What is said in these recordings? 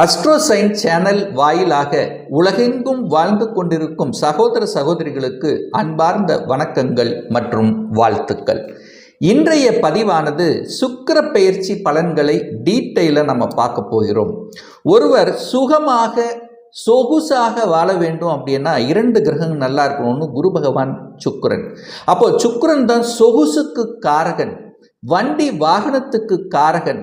அஸ்ட்ரோசைன் channel வாயிலாக உலகெங்கும் வாழ்ந்து கொண்டிருக்கும் சகோதர சகோதரிகளுக்கு அன்பார்ந்த வணக்கங்கள் மற்றும் வாழ்த்துக்கள். இன்றைய பதிவானது சுக்கர பயிற்சி பலன்களை டீட்டெயிலாக நம்ம பார்க்க போகிறோம். ஒருவர் சுகமாக சொகுசாக வாழ வேண்டும் அப்படின்னா இரண்டு கிரகங்கள் நல்லா இருக்கணும்னு குரு பகவான் சுக்கிரன். அப்போ சுக்கிரன் தான் சொகுசுக்கு காரகன் வண்டி வாகனத்துக்கு காரகன்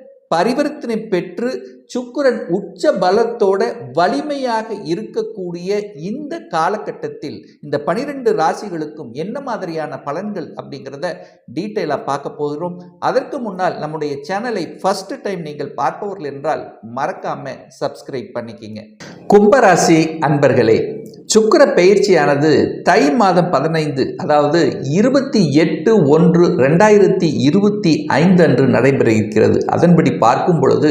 பரிவர்த்தனை பெற்று சுக்கரன் உச்ச பலத்தோட வலிமையாக இருக்கக்கூடிய இந்த காலகட்டத்தில் இந்த பனிரெண்டு ராசிகளுக்கும் என்ன மாதிரியான பலன்கள் அப்படிங்கிறத டீட்டெயிலாக பார்க்க போகிறோம். அதற்கு முன்னால் நம்முடைய சேனலை ஃபஸ்ட்டு டைம் நீங்கள் பார்ப்பவர்கள் என்றால் மறக்காமல் சப்ஸ்கிரைப் பண்ணிக்கிங்க. கும்பராசி அன்பர்களே சுக்கிர பயிற்சியானது தை மாதம் பதினைந்து அதாவது இருபத்தி எட்டு ஒன்று ரெண்டாயிரத்தி இருபத்தி ஐந்து அன்று நடைபெற இருக்கிறது அதன்படி பார்க்கும் பொழுது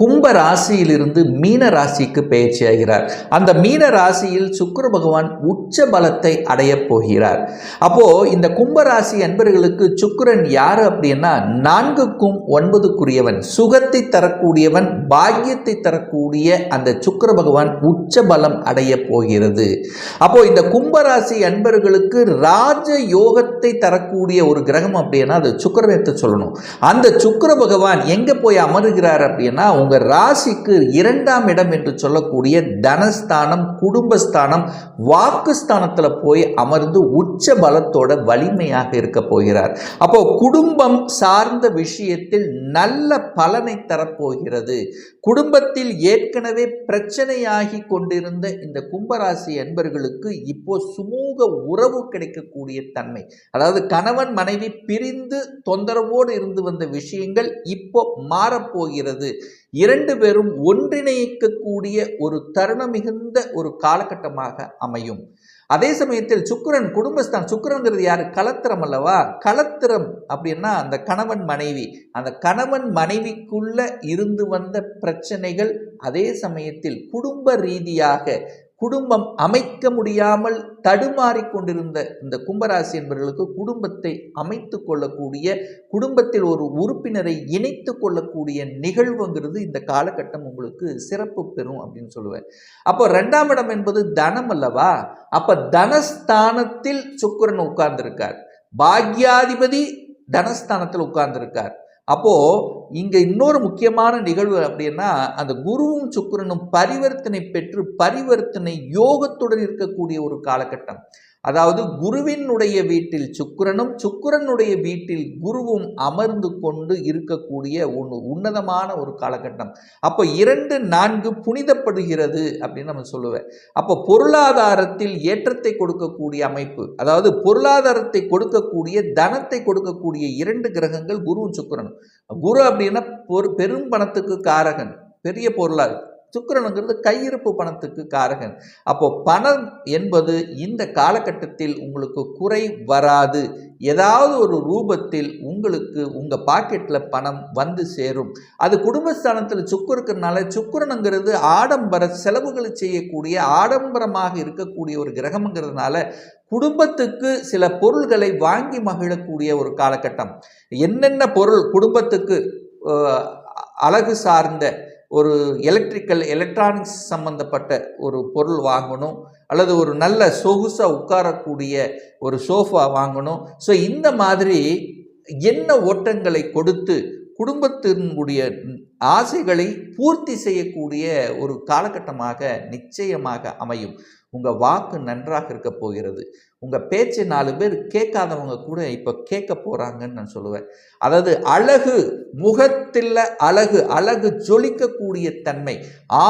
கும்ப ராசியிலிருந்து மீன ராசிக்கு பயிற்சியாகிறார். அந்த மீன ராசியில் சுக்கர பகவான் உச்ச பலத்தை அடையப் போகிறார். அப்போ இந்த கும்ப ராசி அன்பர்களுக்கு சுக்கிரன் யார் அப்படின்னா நான்குக்கும் ஒன்பதுக்குரியவன் சுகத்தை தரக்கூடியவன் பாக்கியத்தை தரக்கூடிய அந்த சுக்கர பகவான் உச்ச பலம் அடைய போகிறது. அப்போ இந்த கும்பராசி அன்பர்களுக்கு ராஜ யோகத்தை தரக்கூடிய ஒரு கிரகம் அப்படின்னா அது சுக்கரத்தை சொல்லணும். அந்த சுக்கிர பகவான் எங்க போய் அமருகிறார் அப்படின்னா உங்க ராசிக்கு இரண்டாம் இடம் என்று சொல்லக்கூடிய தனஸ்தானம் குடும்பஸ்தானம் வாக்குஸ்தானத்தில் போய் அமர்ந்து உச்ச பலத்தோட வலிமையாக இருக்க போகிறார். அப்போ குடும்பம் சார்ந்த விஷயத்தில் நல்ல பலனை தரப்போகிறது. குடும்பத்தில் ஏற்கனவே பிரச்சனையாகி கொண்டிருந்த இந்த கும்பராசி என்பர்களுக்கு இப்போ சுமூக உறவு கிடைக்கக்கூடிய தன்மை. அதாவது கணவன் மனைவி பிரிந்து தொந்தரவோடு இருந்து வந்த விஷயங்கள் இப்போ மாறப்போகிறது. இரண்டு பேரும் ஒன்றிணைக்கக்கூடிய ஒரு தருணம் மிகுந்த ஒரு காலகட்டமாக அமையும். அதே சமயத்தில் சுக்கிரன் குடும்பஸ்தான். சுக்கிரங்கிறது யார்? கலத்திரம் அல்லவா? கலத்திரம் அப்படின்னா அந்த கணவன் மனைவி. அந்த கணவன் மனைவிக்குள்ள இருந்து வந்த பிரச்சனைகள் அதே சமயத்தில் குடும்ப ரீதியாக குடும்பம் அமைக்க முடியாமல் தடுமாறி கொண்டிருந்த இந்த கும்பராசி என்பவர்களுக்கு குடும்பத்தை அமைத்து கொள்ளக்கூடிய குடும்பத்தில் ஒரு உறுப்பினரை இணைத்து கொள்ளக்கூடிய நிகழ்வுங்கிறது இந்த காலகட்டம் உங்களுக்கு சிறப்பு பெறும் அப்படின்னு சொல்லுவேன். அப்போ ரெண்டாம் இடம் என்பது தனம் அல்லவா? அப்போ தனஸ்தானத்தில் சுக்கிரன் உட்கார்ந்திருக்கார். பாக்யாதிபதி தனஸ்தானத்தில் உட்கார்ந்திருக்கார். அப்போ இங்க இன்னொரு முக்கியமான நிகழ்வு அப்படின்னா அந்த குருவும் சுக்கிரனும் பரிவர்த்தனை பெற்று பரிவர்த்தனை யோகத்துடன் இருக்கக்கூடிய ஒரு காலகட்டம். அதாவது குருவினுடைய வீட்டில் சுக்கிரனும் சுக்கிரனுடைய வீட்டில் குருவும் அமர்ந்து கொண்டு இருக்கக்கூடிய ஒன்று உன்னதமான ஒரு காலகட்டம். அப்போ இரண்டு நான்கு புனிதப்படுகிறது அப்படின்னு நம்ம சொல்லுவேன். அப்போ பொருளாதாரத்தில் ஏற்றத்தை கொடுக்கக்கூடிய அமைப்பு அதாவது பொருளாதாரத்தை கொடுக்கக்கூடிய தனத்தை கொடுக்கக்கூடிய இரண்டு கிரகங்கள் குருவும் சுக்கிரனும். குரு அப்படின்னா பொரு பெரும் பணத்துக்கு காரகன் பெரிய பொருளாக சுக்கிரனுங்கிறது கையிருப்பு பணத்துக்கு காரகன் அப்போ பணம் என்பது இந்த காலகட்டத்தில் உங்களுக்கு குறை வராது ஏதாவது ஒரு ரூபத்தில் உங்களுக்கு உங்கள் பாக்கெட்டில் பணம் வந்து சேரும் அது குடும்பஸ்தானத்தில் சுக்கு இருக்கிறதுனால சுக்கிரனுங்கிறது ஆடம்பர செலவுகளை செய்யக்கூடிய ஆடம்பரமாக இருக்கக்கூடிய ஒரு கிரகம்ங்கிறதுனால குடும்பத்துக்கு சில பொருள்களை வாங்கி மகிழக்கூடிய ஒரு காலகட்டம் என்னென்ன பொருள் குடும்பத்துக்கு அழகு சார்ந்த ஒரு எலக்ட்ரிக்கல் எலக்ட்ரானிக்ஸ் சம்பந்தப்பட்ட ஒரு பொருள் வாங்கணும் அல்லது ஒரு நல்ல சொகுசாக உட்காரக்கூடிய ஒரு சோஃபா வாங்கணும். ஸோ இந்த மாதிரி என்ன ஓட்டங்களை கொடுத்து குடும்பத்தினுடைய ஆசைகளை பூர்த்தி செய்யக்கூடிய ஒரு காலகட்டமாக நிச்சயமாக அமையும். உங்கள் வாக்கு நன்றாக இருக்க போகிறது. உங்கள் பேச்சு நாலு பேர் கேட்காதவங்க கூட இப்போ கேட்க போகிறாங்கன்னு நான் சொல்லுவேன். அதாவது அழகு முகத்தில் அழகு அழகு ஜொலிக்கக்கூடிய தன்மை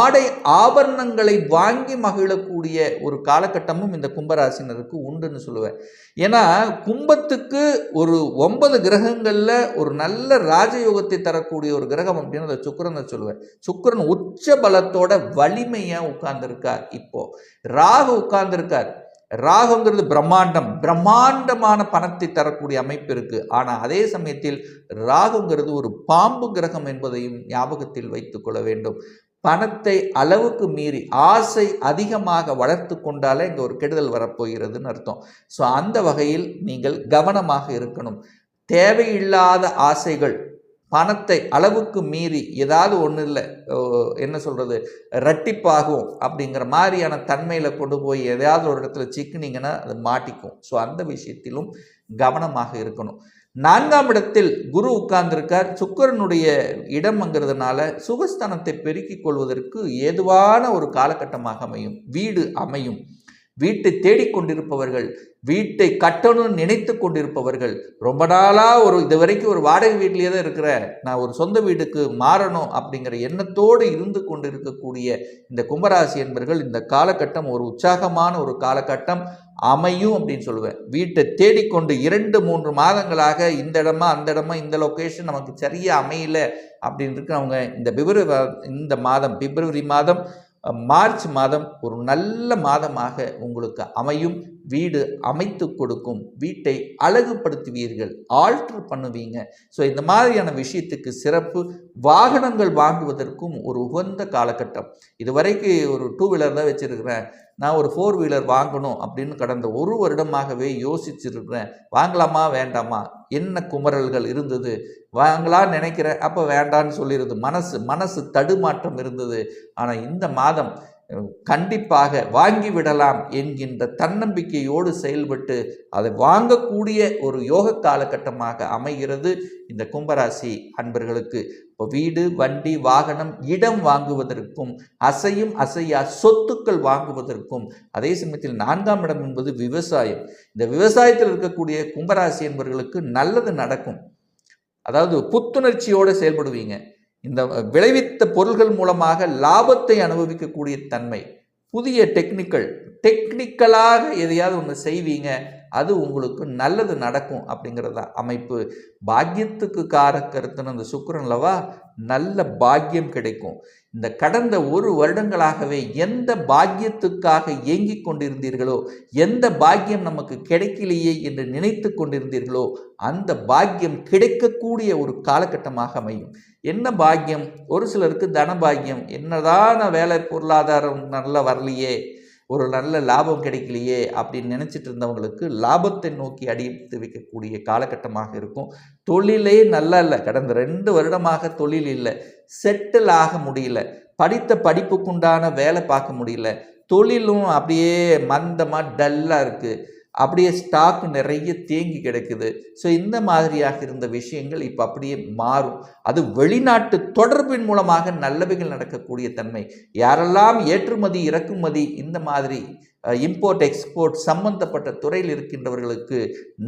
ஆடை ஆபரணங்களை வாங்கி மகிழக்கூடிய ஒரு காலகட்டமும் இந்த கும்பராசினருக்கு உண்டுன்னு சொல்லுவேன். ஏன்னா கும்பத்துக்கு ஒரு ஒன்பது கிரகங்களில் ஒரு நல்ல ராஜயோகத்தை தரக்கூடிய ஒரு கிரகம் அப்படின்னு அந்த சுக்கரன் சொல்லுவேன். சுக்கரன் உச்ச பலத்தோட வலிமையாக உட்கார்ந்துருக்கார் இப்போது ராகு உட்கார்ந்துருக்கார். ராகுங்கிறது பிரம்மாண்டம். பிரம்மாண்டமான பணத்தை தரக்கூடிய அமைப்பு இருக்கு. ஆனால் அதே சமயத்தில் ராகுங்கிறது ஒரு பாம்பு கிரகம் என்பதையும் ஞாபகத்தில் வைத்துக்கொள்ள வேண்டும். பணத்தை அளவுக்கு மீறி ஆசை அதிகமாக வளர்த்து கொண்டாலே இங்கே ஒரு கெடுதல் வரப்போகிறதுன்னு அர்த்தம். ஸோ அந்த வகையில் நீங்கள் கவனமாக இருக்கணும். தேவையில்லாத ஆசைகள் பணத்தை அளவுக்கு மீறி ஏதாவது ஒன்றும் இல்லை என்ன சொல்கிறது ரட்டிப்பாகும் அப்படிங்கிற மாதிரியான தன்மையில் கொண்டு போய் எதையாவது ஒரு இடத்துல சிக்கினீங்கன்னா அது மாட்டிக்கும். ஸோ அந்த விஷயத்திலும் கவனமாக இருக்கணும். நான்காம் இடத்தில் குரு உட்கார்ந்திருக்கார். சுக்கரனுடைய இடம்ங்கிறதுனால சுகஸ்தானத்தை பெருக்கிக் கொள்வதற்கு ஏதுவான ஒரு காலகட்டமாக அமையும். வீடு அமையும். வீட்டை தேடிக்கொண்டிருப்பவர்கள் வீட்டை கட்டணும்னு நினைத்து கொண்டிருப்பவர்கள் ரொம்ப நாளாக ஒரு இது வரைக்கும் ஒரு வாடகை வீட்டிலேயே தான் இருக்கிற நான் ஒரு சொந்த வீட்டுக்கு மாறணும் அப்படிங்கிற எண்ணத்தோடு இருந்து கொண்டு இருக்கக்கூடிய இந்த கும்பராசி என்பர்கள் இந்த காலகட்டம் ஒரு உற்சாகமான ஒரு காலகட்டம் அமையும் அப்படின்னு சொல்லுவேன். வீட்டை தேடிக்கொண்டு இரண்டு மூன்று மாதங்களாக இந்த இடமா அந்த இடமா இந்த லொக்கேஷன் நமக்கு சரியாக அமையல அப்படின்னு இருக்கிறவங்க இந்த பிப்ரவரி இந்த மாதம் பிப்ரவரி மாதம் மார்ச் மாதம் ஒரு நல்ல மாதமாக உங்களுக்கு அமையும். வீடு அமைத்து கொடுக்கும் வீட்டை அழகுபடுத்துவீர்கள் ஆல்ட்ரு பண்ணுவீங்க. ஸோ இந்த மாதிரியான விஷயத்துக்கு சிறப்பு. வாகனங்கள் வாங்குவதற்கும் ஒரு உகந்த காலகட்டம். இதுவரைக்கு ஒரு டூ வீலர் தான் வச்சுருக்கிறேன். நான் ஒரு ஃபோர் வீலர் வாங்கணும் அப்படின்னு கடந்த ஒரு வருடமாகவே யோசிச்சிருக்கிறேன். வாங்கலாமா வேண்டாமா? என்ன குமரல்கள் இருந்தது? வாங்கலான்னு நினைக்கிறேன். அப்போ வேண்டான்னு சொல்லிடுது மனசு மனசு தடுமாற்றம் இருந்தது. ஆனால் இந்த மாதம் கண்டிப்பாக வாங்கி விடலாம் என்கின்ற தன்னம்பிக்கையோடு செயல்பட்டு அதை வாங்கக்கூடிய ஒரு யோக காலகட்டமாக அமைகிறது இந்த கும்பராசி அன்பர்களுக்கு. இப்போ வீடு வண்டி வாகனம் இடம் வாங்குவதற்கும் அசையும் அசையா சொத்துக்கள் வாங்குவதற்கும் அதே சமயத்தில் நான்காம் இடம் என்பது விவசாயம். இந்த விவசாயத்தில் இருக்கக்கூடிய கும்பராசி என்பவர்களுக்கு நல்லது நடக்கும். அதாவது புத்துணர்ச்சியோடு செயல்படுவீங்க. இந்த விளைவித்த பொருள்கள் மூலமாக லாபத்தை அனுபவிக்கக்கூடிய தன்மை. புதிய டெக்னிக்கல் டெக்னிக்கலாக எதையாவது ஒன்று செய்வீங்க அது உங்களுக்கு நல்லது நடக்கும் அப்படிங்கிறத அமைப்பு. பாக்கியத்துக்கு காரக்கருத்துன்னு அந்த சுக்கரன்லவா நல்ல பாக்கியம் கிடைக்கும். இந்த கடந்த ஒரு வருடங்களாகவே எந்த பாக்கியத்துக்காக ஏங்கி கொண்டிருந்தீர்களோ எந்த பாக்கியம் நமக்கு கிடைக்கலையே என்று நினைத்து கொண்டிருந்தீர்களோ அந்த பாக்கியம் கிடைக்கக்கூடிய ஒரு காலகட்டமாக அமையும். என்ன பாக்கியம்? ஒரு சிலருக்கு தன பாக்கியம். என்னதான வேலை பொருளாதாரம் நல்லா வரலையே ஒரு நல்ல லாபம் கிடைக்கலையே அப்படின்னு நினச்சிட்டு இருந்தவங்களுக்கு லாபத்தை நோக்கி அடித்து வைக்கக்கூடிய காலகட்டமாக இருக்கும். தொழிலே நல்லா இல்லை. கடந்த ரெண்டு வருடமாக தொழில் இல்லை. செட்டில் ஆக முடியல. படித்த படிப்புக்குண்டான வேலை பார்க்க முடியல. தொழிலும் அப்படியே மந்தமாக டல்லாக இருக்குது அப்படியே ஸ்டாக் நிறைய தேங்கி கிடக்குது. ஸோ இந்த மாதிரியாக இருந்த விஷயங்கள் இப்போ அப்படியே மாறும். அது வெளிநாட்டு தொடர்பின் மூலமாக நல்லவைகள் நடக்கக்கூடிய தன்மை. யாரெல்லாம் ஏற்றுமதி இறக்குமதி இந்த மாதிரி இம்போர்ட் எக்ஸ்போர்ட் சம்பந்தப்பட்ட துறையில் இருக்கின்றவர்களுக்கு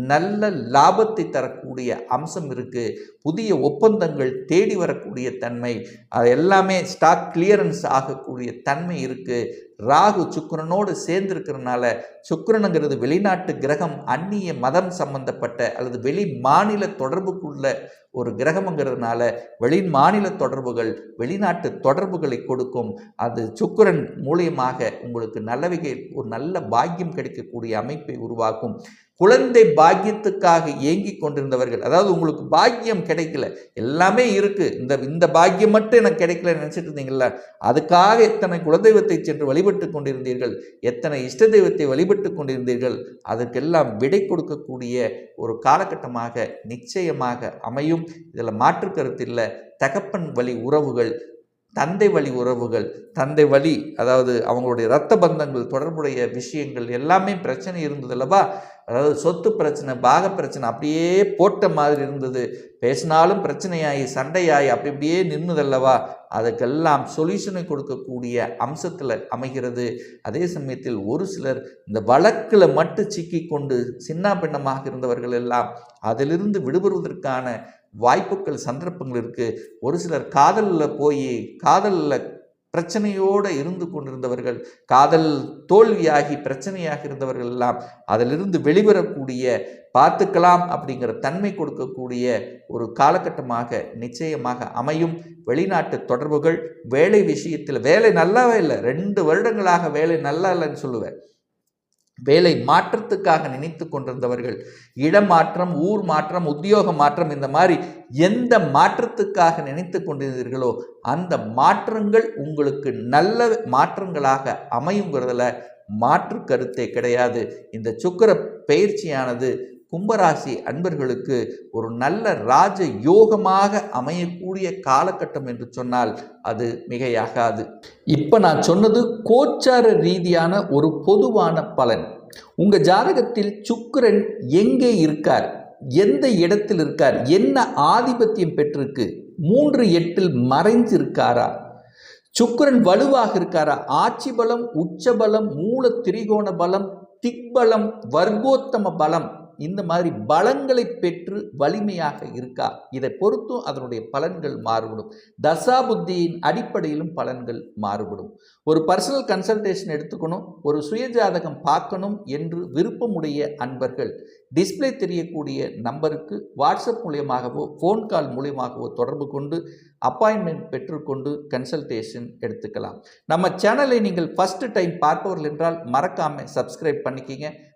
நல்ல லாபத்தை தரக்கூடிய அம்சம் இருக்குது புதிய ஒப்பந்தங்கள் தேடி வரக்கூடிய தன்மை அது எல்லாமே ஸ்டாக் கிளியரன்ஸ் ஆகக்கூடிய தன்மை இருக்குது ராகு சுக்கரனோடு சேர்ந்திருக்கிறதுனால சுக்கரனுங்கிறது வெளிநாட்டு கிரகம் அந்நிய மதம் சம்பந்தப்பட்ட அல்லது வெளி மாநில தொடர்புக்குள்ள ஒரு கிரகம்ங்கிறதுனால வெளி மாநில தொடர்புகள் வெளிநாட்டு தொடர்புகளை கொடுக்கும். அது சுக்கரன் மூலியமாக உங்களுக்கு நல்லவிகை ஒரு நல்ல பாக்கியம் கிடைக்கக்கூடிய அமைப்பை உருவாக்கும். குழந்தை பாக்கியத்துக்காக ஏங்கி கொண்டிருந்தவர்கள். அதாவது உங்களுக்கு பாக்கியம் கிடைக்கல. எல்லாமே இருக்குது இந்த இந்த பாக்கியம் மட்டும் எனக்கு கிடைக்கல நினச்சிட்டு இருந்தீங்களா அதுக்காக எத்தனை குலதெய்வத்தை சென்று வழிபட்டு கொண்டிருந்தீர்கள்? எத்தனை இஷ்ட தெய்வத்தை வழிபட்டு கொண்டிருந்தீர்கள்? அதற்கெல்லாம் விடை கொடுக்கக்கூடிய ஒரு காலகட்டமாக நிச்சயமாக அமையும். இதில் மாற்று கருத்து இல்லை. தகப்பன் வழி உறவுகள் தந்தை வழி உறவுகள் தந்தை வழி அதாவது அவங்களுடைய இரத்த பந்தங்கள் தொடர்புடைய விஷயங்கள் எல்லாமே பிரச்சனை இருந்தது அல்லவா? அதாவது சொத்து பிரச்சனை பாக பிரச்சனை அப்படியே போட்ட மாதிரி இருந்தது. பேசினாலும் பிரச்சனையாகி சண்டையாகி அப்படி அப்படியே நின்றுதல்லவா அதுக்கெல்லாம் சொல்யூஷனை கொடுக்கக்கூடிய அம்சத்தில் அமைகிறது. அதே சமயத்தில் ஒரு சிலர் இந்த வழக்கில் மட்டும் சிக்கி கொண்டு சின்ன பின்னமாக இருந்தவர்கள் எல்லாம் அதிலிருந்து விடுபடுவதற்கான வாய்ப்புகள் சந்தர்ப்பங்கள் இருக்குது ஒரு சிலர் காதலில் போய் காதலில் பிரச்சனையோடு இருந்து கொண்டிருந்தவர்கள் காதல் தோல்வியாகி பிரச்சனையாக இருந்தவர்கள் எல்லாம் அதிலிருந்து வெளிவரக்கூடிய பார்த்துக்கலாம் அப்படிங்கிற தன்மை கொடுக்கக்கூடிய ஒரு காலகட்டமாக நிச்சயமாக அமையும். வெளிநாட்டு தொடர்புகள் வேலை விஷயத்தில் வேலை நல்லாவே இல்லை. ரெண்டு வருடங்களாக வேலை நல்லா இல்லைன்னு சொல்லுவேன். வேலை மாற்றத்துக்காக நினைத்து கொண்டிருந்தவர்கள் இடமாற்றம் ஊர் மாற்றம் உத்தியோக மாற்றம் இந்த மாதிரி எந்த மாற்றத்துக்காக நினைத்து கொண்டிருந்தீர்களோ அந்த மாற்றங்கள் உங்களுக்கு நல்ல மாற்றங்களாக அமையுங்கிறதுல மாற்று கருத்தே கிடையாது. இந்த சுக்கர பயிற்சியானது கும்பராசி அன்பர்களுக்கு ஒரு நல்ல ராஜ யோகமாக அமையக்கூடிய காலகட்டம் என்று சொன்னால் அது மிகையாகாது. இப்போ நான் சொன்னது கோச்சார ரீதியான ஒரு பொதுவான பலன். உங்கள் ஜாதகத்தில் சுக்கிரன் எங்கே இருக்கார்? எந்த இடத்தில் இருக்கார்? என்ன ஆதிபத்தியம் பெற்றிருக்கு? மூன்று எட்டில் மறைஞ்சிருக்காரா? சுக்கிரன் வலுவாக இருக்காரா? ஆட்சி பலம் உச்ச பலம் மூல திரிகோண பலம் திக்பலம் வர்க்கோத்தம பலம் இந்த மாதிரி பலங்களை பெற்று வலிமையாக இருக்கா? இதை பொறுத்தும் அதனுடைய பலன்கள் மாறுபடும். தசாபுத்தியின் அடிப்படையிலும் பலன்கள் மாறுபடும். ஒரு பர்சனல் கன்சல்டேஷன் எடுத்துக்கணும் ஒரு சுயஜாதகம் பார்க்கணும் என்று விருப்பமுடைய அன்பர்கள் டிஸ்பிளே தெரியக்கூடிய நம்பருக்கு வாட்ஸ்அப் மூலியமாகவோ ஃபோன் கால் மூலியமாகவோ தொடர்பு கொண்டு அப்பாயின்மெண்ட் பெற்றுக்கொண்டு கன்சல்டேஷன் எடுத்துக்கலாம். நம்ம சேனலை நீங்கள் ஃபஸ்ட்டு டைம் பார்ப்பவர்கள் என்றால் மறக்காமல் சப்ஸ்கிரைப் பண்ணிக்கிங்க.